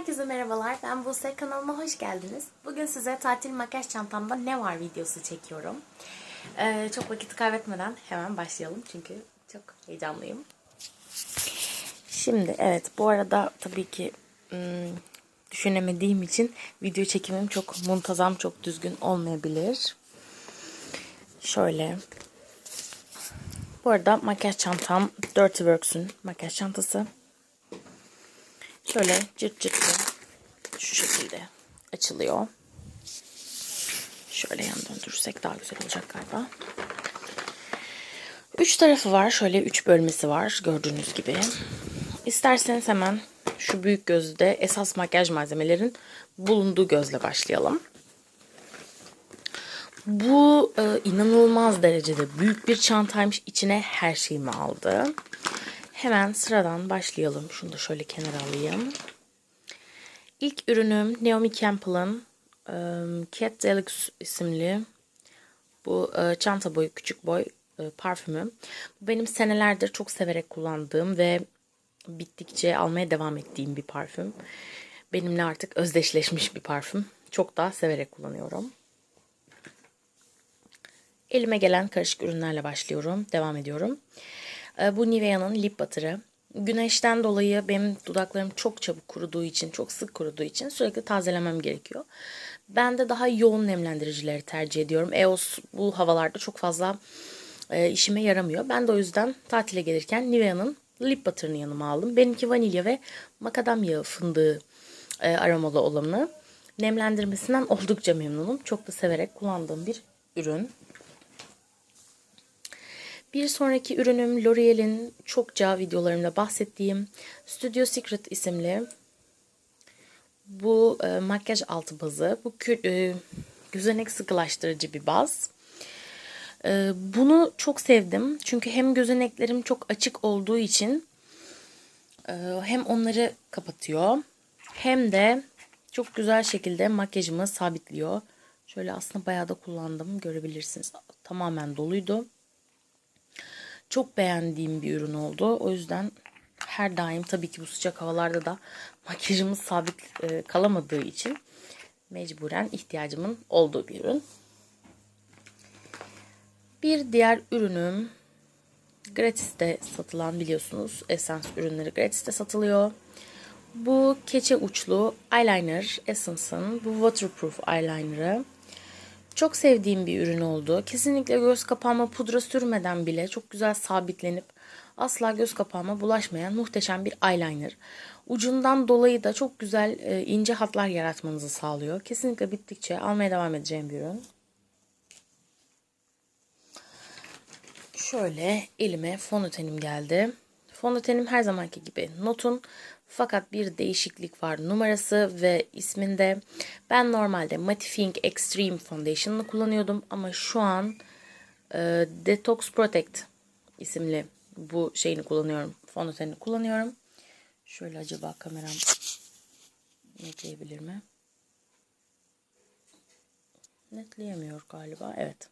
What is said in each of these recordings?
Herkese merhabalar. Ben Buse. Kanalıma hoş geldiniz. Bugün size tatil makyaj çantamda ne var videosu çekiyorum. Ee, çok vakit kaybetmeden hemen başlayalım. Çünkü çok heyecanlıyım. Şimdi evet bu arada tabii ki ım, düşünemediğim için video çekimim çok muntazam, çok düzgün olmayabilir. Şöyle. Bu arada makyaj çantam Dirty Works'ün makyaj çantası. Şöyle cırt şekilde açılıyor. Şöyle yan döndürürsek daha güzel olacak galiba. Üç tarafı var. Şöyle üç bölmesi var gördüğünüz gibi. İsterseniz hemen şu büyük gözde esas makyaj malzemelerin bulunduğu gözle başlayalım. Bu e, inanılmaz derecede büyük bir çantaymış. İçine her şeyimi aldı. Hemen sıradan başlayalım. Şunu da şöyle kenara alayım. İlk ürünüm Naomi Campbell'ın e, Cat Deluxe isimli bu e, çanta boyu, küçük boy e, parfümü. Bu benim senelerdir çok severek kullandığım ve bittikçe almaya devam ettiğim bir parfüm. Benimle artık özdeşleşmiş bir parfüm. Çok daha severek kullanıyorum. Elime gelen karışık ürünlerle başlıyorum. Devam ediyorum. Bu Nivea'nın lip butter'ı. Güneşten dolayı benim dudaklarım çok çabuk kuruduğu için, çok sık kuruduğu için sürekli tazelemem gerekiyor. Ben de daha yoğun nemlendiricileri tercih ediyorum. EOS bu havalarda çok fazla e, işime yaramıyor. Ben de o yüzden tatile gelirken Nivea'nın lip butter'ını yanıma aldım. Benimki vanilya ve makadamya fındığı e, aromalı olanı. Nemlendirmesinden oldukça memnunum. Çok da severek kullandığım bir ürün. Bir sonraki ürünüm L'Oreal'in çokça videolarımda bahsettiğim Studio Secret isimli bu e, makyaj altı bazı. Bu e, gözenek sıkılaştırıcı bir baz. E, bunu çok sevdim. Çünkü hem gözeneklerim çok açık olduğu için e, hem onları kapatıyor hem de çok güzel şekilde makyajımı sabitliyor. Şöyle aslında bayağı da kullandım. Görebilirsiniz. Tamamen doluydu çok beğendiğim bir ürün oldu. O yüzden her daim tabii ki bu sıcak havalarda da makyajımız sabit e, kalamadığı için mecburen ihtiyacımın olduğu bir ürün. Bir diğer ürünüm gratis'te satılan biliyorsunuz Essence ürünleri gratis'te satılıyor. Bu keçe uçlu eyeliner Essence'ın bu waterproof eyeliner'ı. Çok sevdiğim bir ürün oldu. Kesinlikle göz kapağıma pudra sürmeden bile çok güzel sabitlenip asla göz kapağıma bulaşmayan muhteşem bir eyeliner. Ucundan dolayı da çok güzel e, ince hatlar yaratmanızı sağlıyor. Kesinlikle bittikçe almaya devam edeceğim bir ürün. Şöyle elime fondötenim geldi. Fondötenim her zamanki gibi Notun fakat bir değişiklik var numarası ve isminde. Ben normalde Mattifying Extreme Foundation'ını kullanıyordum ama şu an e, Detox Protect isimli bu şeyini kullanıyorum. Fondötenini kullanıyorum. Şöyle acaba kameram netleyebilir mi? Netleyemiyor galiba. Evet.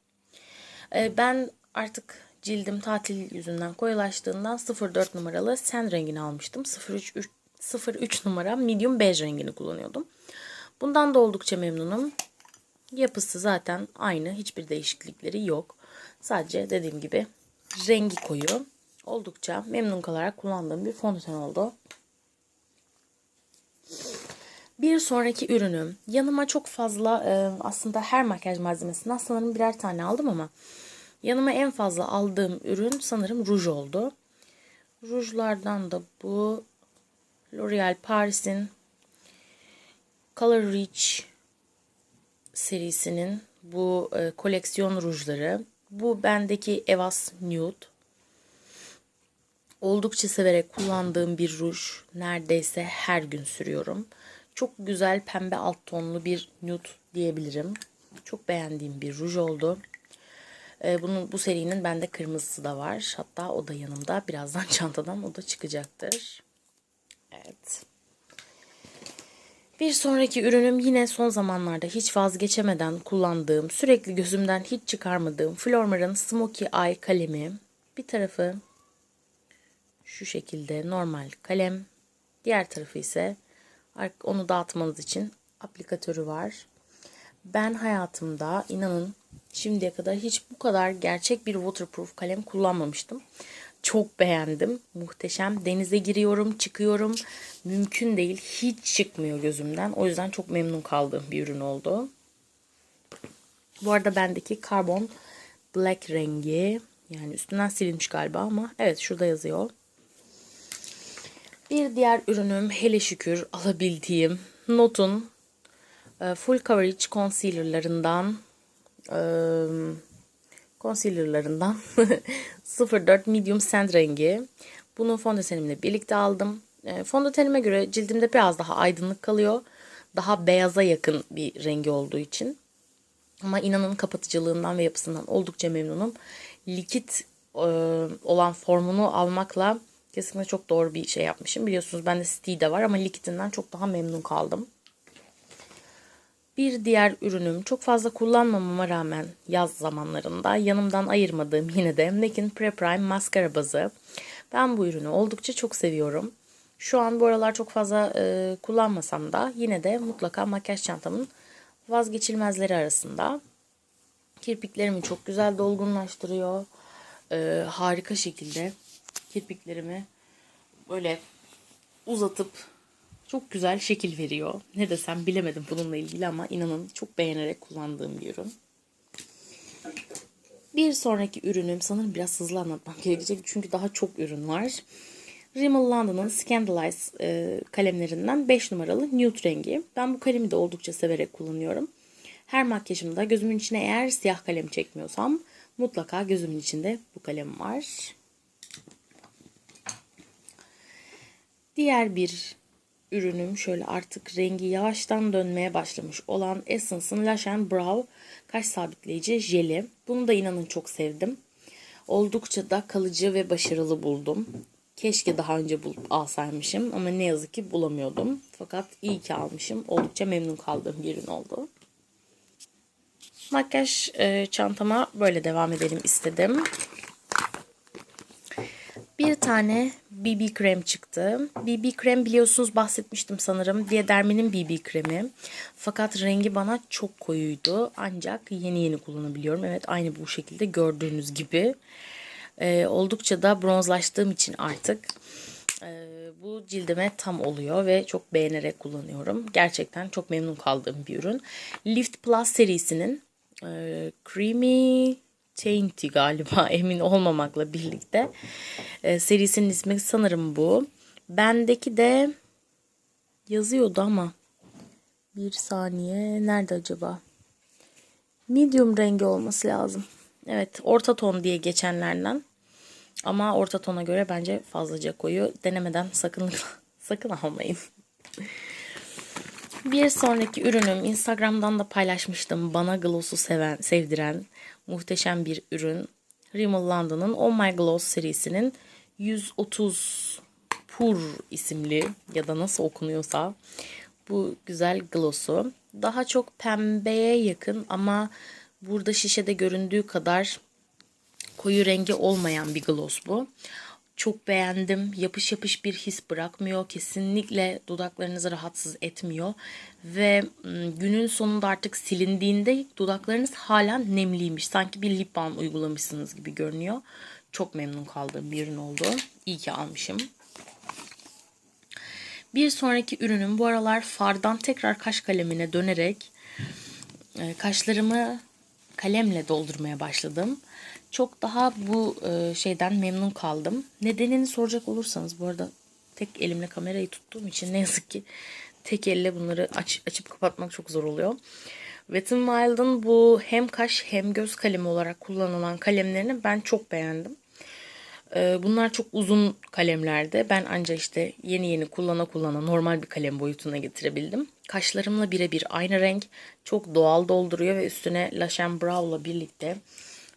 E, ben artık cildim tatil yüzünden koyulaştığından 04 numaralı sen rengini almıştım. 03 03 numara medium bej rengini kullanıyordum. Bundan da oldukça memnunum. Yapısı zaten aynı. Hiçbir değişiklikleri yok. Sadece dediğim gibi rengi koyu. Oldukça memnun kalarak kullandığım bir fondöten oldu. Bir sonraki ürünüm. Yanıma çok fazla aslında her makyaj malzemesinden sanırım birer tane aldım ama yanıma en fazla aldığım ürün sanırım ruj oldu. Rujlardan da bu L'Oreal Paris'in Color Rich serisinin bu e, koleksiyon rujları. Bu bendeki Evas Nude. Oldukça severek kullandığım bir ruj. Neredeyse her gün sürüyorum. Çok güzel pembe alt tonlu bir nude diyebilirim. Çok beğendiğim bir ruj oldu. E, bunun bu serinin bende kırmızısı da var. Hatta o da yanımda. Birazdan çantadan o da çıkacaktır. Evet. Bir sonraki ürünüm yine son zamanlarda hiç vazgeçemeden kullandığım, sürekli gözümden hiç çıkarmadığım Flormar'ın Smoky Eye kalemi. Bir tarafı şu şekilde normal kalem, diğer tarafı ise Onu dağıtmanız için aplikatörü var. Ben hayatımda inanın şimdiye kadar hiç bu kadar gerçek bir waterproof kalem kullanmamıştım. Çok beğendim. Muhteşem. Denize giriyorum, çıkıyorum. Mümkün değil. Hiç çıkmıyor gözümden. O yüzden çok memnun kaldığım bir ürün oldu. Bu arada bendeki karbon black rengi. Yani üstünden silinmiş galiba ama evet şurada yazıyor. Bir diğer ürünüm hele şükür alabildiğim Not'un e, Full Coverage Concealer'larından e, concealer'larından 04 Medium Sand rengi. Bunu fondötenimle birlikte aldım. E, fondötenime göre cildimde biraz daha aydınlık kalıyor. Daha beyaza yakın bir rengi olduğu için. Ama inanın kapatıcılığından ve yapısından oldukça memnunum. Likit e, olan formunu almakla kesinlikle çok doğru bir şey yapmışım. Biliyorsunuz bende Stee de var ama likitinden çok daha memnun kaldım. Bir diğer ürünüm çok fazla kullanmamama rağmen yaz zamanlarında yanımdan ayırmadığım yine de MAC'in Pre-Prime maskara bazı. Ben bu ürünü oldukça çok seviyorum. Şu an bu aralar çok fazla e, kullanmasam da yine de mutlaka makyaj çantamın vazgeçilmezleri arasında. Kirpiklerimi çok güzel dolgunlaştırıyor. E, harika şekilde kirpiklerimi böyle uzatıp çok güzel şekil veriyor. Ne desem bilemedim bununla ilgili ama inanın çok beğenerek kullandığım bir ürün. Bir sonraki ürünüm sanırım biraz hızlı anlatmam gerekecek çünkü daha çok ürün var. Rimmel London'ın Scandalize e, kalemlerinden 5 numaralı nude rengi. Ben bu kalemi de oldukça severek kullanıyorum. Her makyajımda gözümün içine eğer siyah kalem çekmiyorsam mutlaka gözümün içinde bu kalem var. Diğer bir ürünüm şöyle artık rengi yavaştan dönmeye başlamış olan Essence'ın Lash and Brow kaş sabitleyici jeli. Bunu da inanın çok sevdim. Oldukça da kalıcı ve başarılı buldum. Keşke daha önce bulup alsaymışım ama ne yazık ki bulamıyordum. Fakat iyi ki almışım. Oldukça memnun kaldığım bir ürün oldu. Makyaj e, çantama böyle devam edelim istedim. Bir tane BB krem çıktı. BB krem biliyorsunuz bahsetmiştim sanırım. Diadermi'nin BB kremi. Fakat rengi bana çok koyuydu. Ancak yeni yeni kullanabiliyorum. Evet aynı bu şekilde gördüğünüz gibi. Ee, oldukça da bronzlaştığım için artık e, bu cildime tam oluyor ve çok beğenerek kullanıyorum. Gerçekten çok memnun kaldığım bir ürün. Lift Plus serisinin e, Creamy Tainty galiba emin olmamakla birlikte. E, serisinin ismi sanırım bu. Bendeki de yazıyordu ama bir saniye nerede acaba? Medium rengi olması lazım. Evet orta ton diye geçenlerden. Ama orta tona göre bence fazlaca koyu. Denemeden sakın sakın almayın. Bir sonraki ürünüm Instagram'dan da paylaşmıştım. Bana gloss'u seven, sevdiren muhteşem bir ürün. Rimmel London'ın Oh My Gloss serisinin 130 Pur isimli ya da nasıl okunuyorsa bu güzel gloss'u. Daha çok pembeye yakın ama burada şişede göründüğü kadar koyu rengi olmayan bir gloss bu. Çok beğendim. Yapış yapış bir his bırakmıyor. Kesinlikle dudaklarınızı rahatsız etmiyor. Ve günün sonunda artık silindiğinde dudaklarınız hala nemliymiş. Sanki bir lip balm uygulamışsınız gibi görünüyor. Çok memnun kaldığım bir ürün oldu. İyi ki almışım. Bir sonraki ürünüm bu aralar fardan tekrar kaş kalemine dönerek kaşlarımı kalemle doldurmaya başladım. Çok daha bu e, şeyden memnun kaldım. Nedenini soracak olursanız bu arada tek elimle kamerayı tuttuğum için ne yazık ki tek elle bunları aç, açıp kapatmak çok zor oluyor. Wet n Wild'ın bu hem kaş hem göz kalemi olarak kullanılan kalemlerini ben çok beğendim. E, bunlar çok uzun kalemlerde. Ben ancak işte yeni yeni kullana kullana normal bir kalem boyutuna getirebildim. Kaşlarımla birebir aynı renk. Çok doğal dolduruyor ve üstüne Lash Brow'la birlikte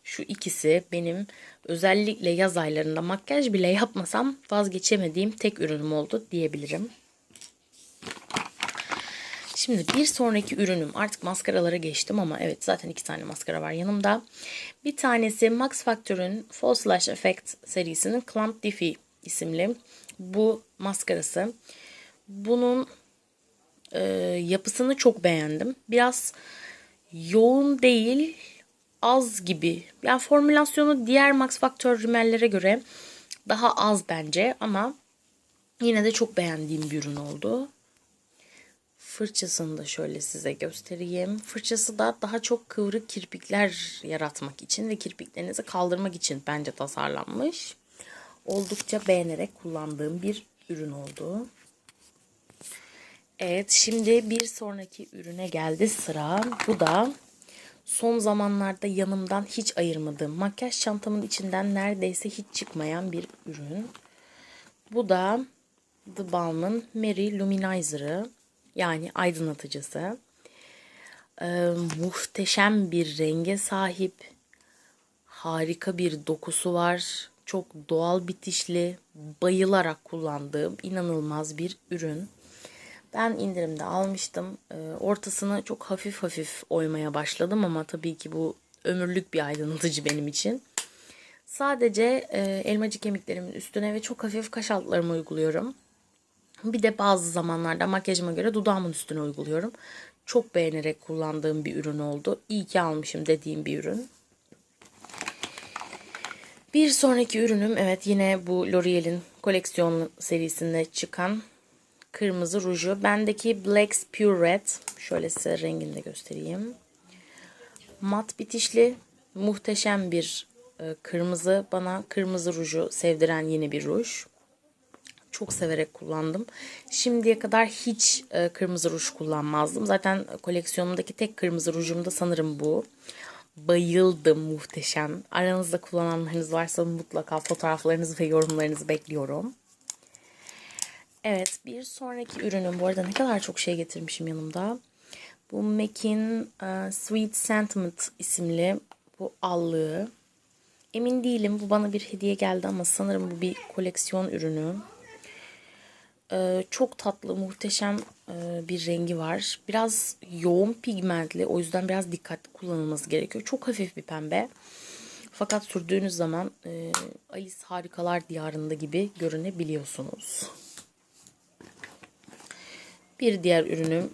şu ikisi benim özellikle yaz aylarında makyaj bile yapmasam vazgeçemediğim tek ürünüm oldu diyebilirim. Şimdi bir sonraki ürünüm artık maskaralara geçtim ama evet zaten iki tane maskara var yanımda. Bir tanesi Max Factor'ın False Lash Effect serisinin Clump Diffie isimli bu maskarası. Bunun yapısını çok beğendim. Biraz yoğun değil, az gibi. Yani formülasyonu diğer Max Factor rimellere göre daha az bence ama yine de çok beğendiğim bir ürün oldu. Fırçasını da şöyle size göstereyim. Fırçası da daha çok kıvrık kirpikler yaratmak için ve kirpiklerinizi kaldırmak için bence tasarlanmış. Oldukça beğenerek kullandığım bir ürün oldu. Evet şimdi bir sonraki ürüne geldi sıra. Bu da son zamanlarda yanımdan hiç ayırmadığım makyaj çantamın içinden neredeyse hiç çıkmayan bir ürün. Bu da The Balm'ın Mary Luminizer'ı yani aydınlatıcısı. Ee, muhteşem bir renge sahip. Harika bir dokusu var. Çok doğal bitişli, bayılarak kullandığım inanılmaz bir ürün. Ben indirimde almıştım. Ee, ortasını çok hafif hafif oymaya başladım ama tabii ki bu ömürlük bir aydınlatıcı benim için. Sadece e, elmacık kemiklerimin üstüne ve çok hafif kaş altlarıma uyguluyorum. Bir de bazı zamanlarda makyajıma göre dudağımın üstüne uyguluyorum. Çok beğenerek kullandığım bir ürün oldu. İyi ki almışım dediğim bir ürün. Bir sonraki ürünüm evet yine bu L'Oreal'in koleksiyon serisinde çıkan kırmızı ruju. Bendeki Black's Pure Red. Şöyle size rengini de göstereyim. Mat bitişli muhteşem bir e, kırmızı. Bana kırmızı ruju sevdiren yeni bir ruj. Çok severek kullandım. Şimdiye kadar hiç e, kırmızı ruj kullanmazdım. Zaten koleksiyonumdaki tek kırmızı rujum da sanırım bu. Bayıldım muhteşem. Aranızda kullananlarınız varsa mutlaka fotoğraflarınızı ve yorumlarınızı bekliyorum. Evet bir sonraki ürünüm. Bu arada ne kadar çok şey getirmişim yanımda. Bu MAC'in uh, Sweet Sentiment isimli bu allığı. Emin değilim bu bana bir hediye geldi ama sanırım bu bir koleksiyon ürünü. Ee, çok tatlı, muhteşem e, bir rengi var. Biraz yoğun pigmentli o yüzden biraz dikkatli kullanılması gerekiyor. Çok hafif bir pembe. Fakat sürdüğünüz zaman e, Alice Harikalar Diyarında gibi görünebiliyorsunuz. Bir diğer ürünüm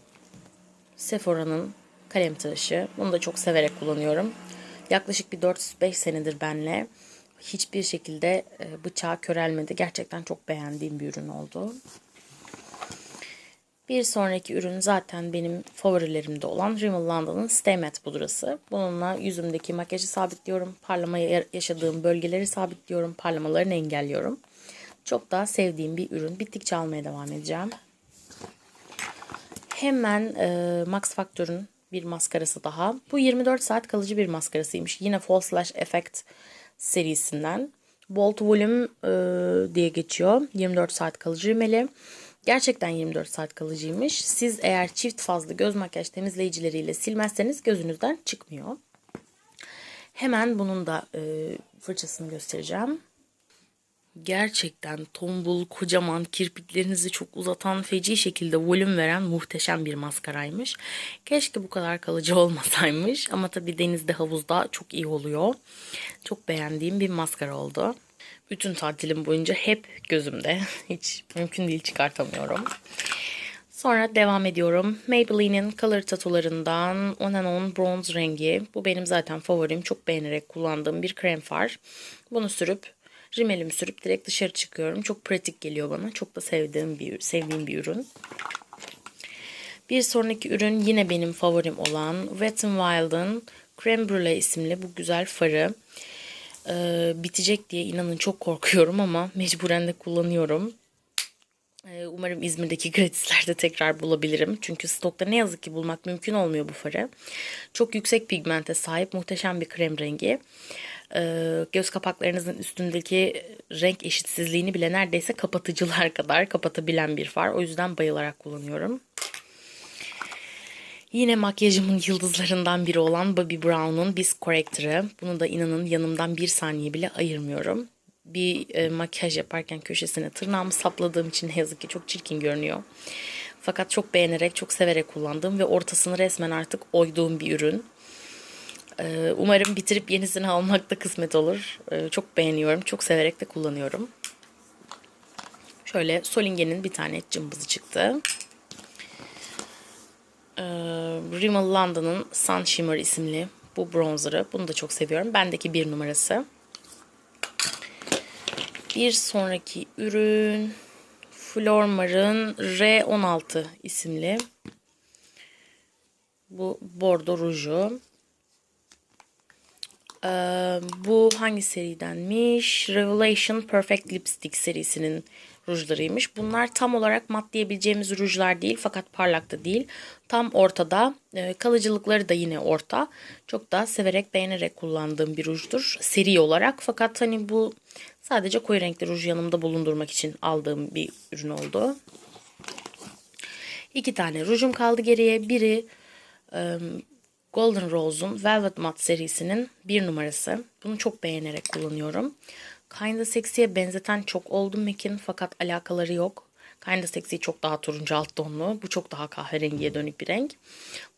Sephora'nın kalem tıraşı. Bunu da çok severek kullanıyorum. Yaklaşık bir 4-5 senedir benle. Hiçbir şekilde e, bıçağı körelmedi. Gerçekten çok beğendiğim bir ürün oldu. Bir sonraki ürün zaten benim favorilerimde olan Rimmel London'ın Stay Matte pudrası. Bununla yüzümdeki makyajı sabitliyorum. Parlamayı yaşadığım bölgeleri sabitliyorum. Parlamalarını engelliyorum. Çok daha sevdiğim bir ürün. Bittikçe almaya devam edeceğim. Hemen e, Max Factor'un bir maskarası daha. Bu 24 saat kalıcı bir maskarasıymış. Yine False Lash Effect serisinden. Bold Volume e, diye geçiyor. 24 saat kalıcı rimeli. Gerçekten 24 saat kalıcıymış. Siz eğer çift fazla göz makyaj temizleyicileriyle silmezseniz gözünüzden çıkmıyor. Hemen bunun da e, fırçasını göstereceğim. Gerçekten tombul, kocaman, kirpiklerinizi çok uzatan, feci şekilde volüm veren muhteşem bir maskaraymış. Keşke bu kadar kalıcı olmasaymış ama tabii denizde, havuzda çok iyi oluyor. Çok beğendiğim bir maskara oldu. Bütün tatilim boyunca hep gözümde. Hiç mümkün değil çıkartamıyorum. Sonra devam ediyorum. Maybelline'in Color Tattoo'larından On and On Bronze rengi. Bu benim zaten favorim. Çok beğenerek kullandığım bir krem far. Bunu sürüp rimelimi sürüp direkt dışarı çıkıyorum. Çok pratik geliyor bana. Çok da sevdiğim bir, sevdiğim bir ürün. Bir sonraki ürün yine benim favorim olan Wet n Wild'ın Creme Brulee isimli bu güzel farı. Ee, bitecek diye inanın çok korkuyorum ama mecburen de kullanıyorum. Ee, umarım İzmir'deki gratislerde tekrar bulabilirim. Çünkü stokta ne yazık ki bulmak mümkün olmuyor bu farı. Çok yüksek pigmente sahip muhteşem bir krem rengi. Ee, göz kapaklarınızın üstündeki renk eşitsizliğini bile neredeyse kapatıcılar kadar kapatabilen bir far. O yüzden bayılarak kullanıyorum. Yine makyajımın yıldızlarından biri olan Bobbi Brown'un Biz Corrector'ı. Bunu da inanın yanımdan bir saniye bile ayırmıyorum. Bir e, makyaj yaparken köşesine tırnağımı sapladığım için ne yazık ki çok çirkin görünüyor. Fakat çok beğenerek, çok severek kullandığım ve ortasını resmen artık oyduğum bir ürün. Ee, umarım bitirip yenisini almak da kısmet olur. Ee, çok beğeniyorum, çok severek de kullanıyorum. Şöyle Solingen'in bir tane cımbızı çıktı. Rimmel London'ın Sun Shimmer isimli bu bronzer'ı. Bunu da çok seviyorum. Bendeki bir numarası. Bir sonraki ürün Flormar'ın R16 isimli bu bordo ruju. Bu hangi seridenmiş? Revelation Perfect Lipstick serisinin rujlarıymış. Bunlar tam olarak mat diyebileceğimiz rujlar değil fakat parlak da değil. Tam ortada. Kalıcılıkları da yine orta. Çok da severek beğenerek kullandığım bir rujdur. Seri olarak fakat hani bu sadece koyu renkli ruj yanımda bulundurmak için aldığım bir ürün oldu. İki tane rujum kaldı geriye. Biri Golden Rose'un Velvet Matte serisinin bir numarası. Bunu çok beğenerek kullanıyorum. Kinda Sexy'ye benzeten çok oldu MAC'in fakat alakaları yok. Kinda Sexy çok daha turuncu alt tonlu. Bu çok daha kahverengiye dönük bir renk.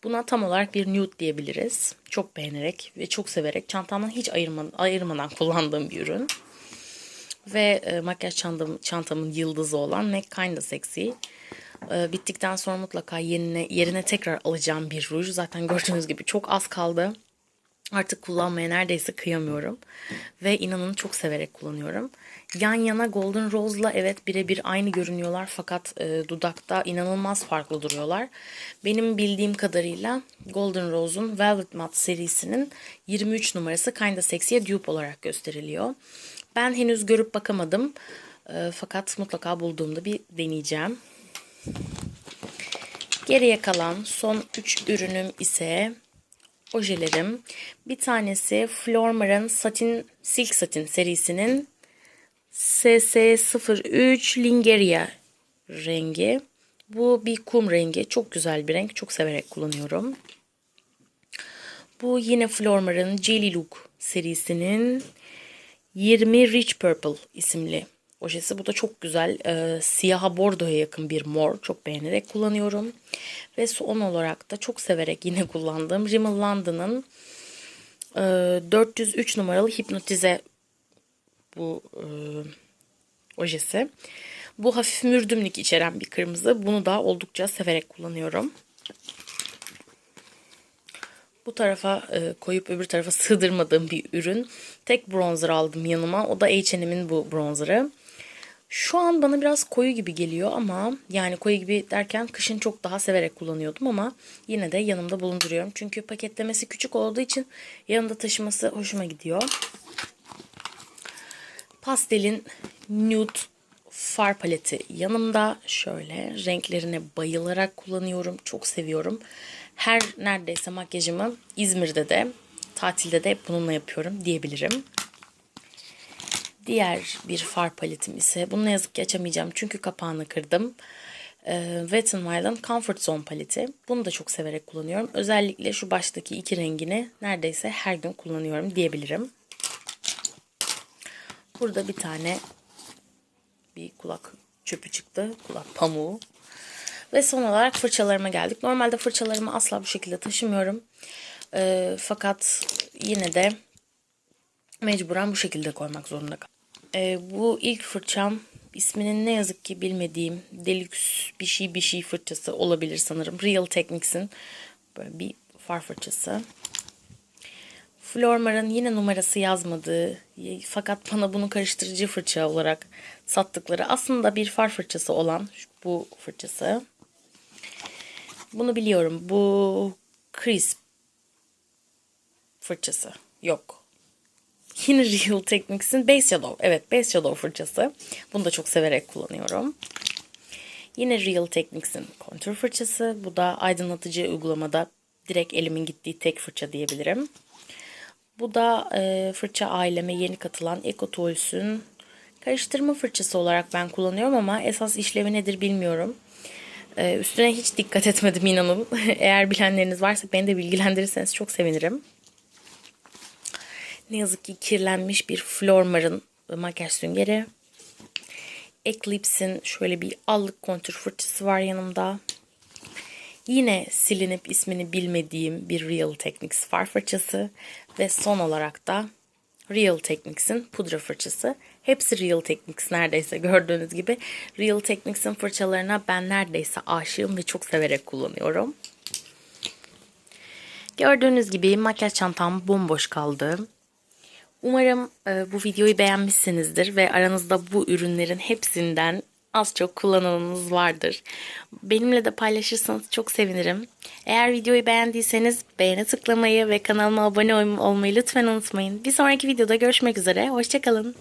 Buna tam olarak bir nude diyebiliriz. Çok beğenerek ve çok severek çantamdan hiç ayırmadan, ayırmadan kullandığım bir ürün. Ve e, makyaj çantam, çantamın yıldızı olan MAC Kinda Sexy. E, bittikten sonra mutlaka yerine, yerine tekrar alacağım bir ruj. Zaten gördüğünüz gibi çok az kaldı. Artık kullanmaya neredeyse kıyamıyorum. Ve inanın çok severek kullanıyorum. Yan yana Golden Rose'la evet birebir aynı görünüyorlar fakat e, dudakta inanılmaz farklı duruyorlar. Benim bildiğim kadarıyla Golden Rose'un Velvet Matte serisinin 23 numarası Kinda Sexy'ye dupe olarak gösteriliyor. Ben henüz görüp bakamadım. E, fakat mutlaka bulduğumda bir deneyeceğim. Geriye kalan son 3 ürünüm ise ojelerim. Bir tanesi Flormar'ın Satin Silk Satin serisinin SS03 Lingeria rengi. Bu bir kum rengi. Çok güzel bir renk. Çok severek kullanıyorum. Bu yine Flormar'ın Jelly Look serisinin 20 Rich Purple isimli ojesi. Bu da çok güzel. E, siyaha bordoya yakın bir mor. Çok beğenerek kullanıyorum. Ve son olarak da çok severek yine kullandığım Rimmel London'ın e, 403 numaralı Hipnotize bu e, ojesi. Bu hafif mürdümlük içeren bir kırmızı. Bunu da oldukça severek kullanıyorum. Bu tarafa e, koyup öbür tarafa sığdırmadığım bir ürün. Tek bronzer aldım yanıma. O da H&M'in bu bronzerı. Şu an bana biraz koyu gibi geliyor ama yani koyu gibi derken kışın çok daha severek kullanıyordum ama yine de yanımda bulunduruyorum. Çünkü paketlemesi küçük olduğu için yanında taşıması hoşuma gidiyor. Pastelin nude far paleti yanımda. Şöyle renklerine bayılarak kullanıyorum. Çok seviyorum. Her neredeyse makyajımı İzmir'de de tatilde de bununla yapıyorum diyebilirim. Diğer bir far paletim ise bunu ne yazık ki açamayacağım çünkü kapağını kırdım. Ee, Wet n Wild'ın Comfort Zone paleti. Bunu da çok severek kullanıyorum. Özellikle şu baştaki iki rengini neredeyse her gün kullanıyorum diyebilirim. Burada bir tane bir kulak çöpü çıktı. Kulak pamuğu. Ve son olarak fırçalarıma geldik. Normalde fırçalarımı asla bu şekilde taşımıyorum. E, fakat yine de mecburen bu şekilde koymak zorunda kaldım. E, bu ilk fırçam isminin ne yazık ki bilmediğim deluxe bir şey bir şey fırçası olabilir sanırım. Real Techniques'in böyle bir far fırçası. Flormar'ın yine numarası yazmadığı fakat bana bunu karıştırıcı fırça olarak sattıkları aslında bir far fırçası olan bu fırçası. Bunu biliyorum. Bu crisp fırçası. Yok. Yine Real Techniques'in Base Shadow. Evet Base Shadow fırçası. Bunu da çok severek kullanıyorum. Yine Real Techniques'in Contour fırçası. Bu da aydınlatıcı uygulamada direkt elimin gittiği tek fırça diyebilirim. Bu da e, fırça aileme yeni katılan Eco Tools'ün karıştırma fırçası olarak ben kullanıyorum ama esas işlevi nedir bilmiyorum. Ee, üstüne hiç dikkat etmedim inanın. Eğer bilenleriniz varsa beni de bilgilendirirseniz çok sevinirim. Ne yazık ki kirlenmiş bir Flormar'ın makyaj süngeri. Eclipse'in şöyle bir allık kontür fırçası var yanımda. Yine silinip ismini bilmediğim bir Real Techniques far fırçası. Ve son olarak da Real Techniques'in pudra fırçası. Hepsi Real Techniques neredeyse gördüğünüz gibi. Real Techniques'in fırçalarına ben neredeyse aşığım ve çok severek kullanıyorum. Gördüğünüz gibi makyaj çantam bomboş kaldı. Umarım e, bu videoyu beğenmişsinizdir ve aranızda bu ürünlerin hepsinden az çok kullananınız vardır. Benimle de paylaşırsanız çok sevinirim. Eğer videoyu beğendiyseniz beğene tıklamayı ve kanalıma abone ol- olmayı lütfen unutmayın. Bir sonraki videoda görüşmek üzere. Hoşçakalın.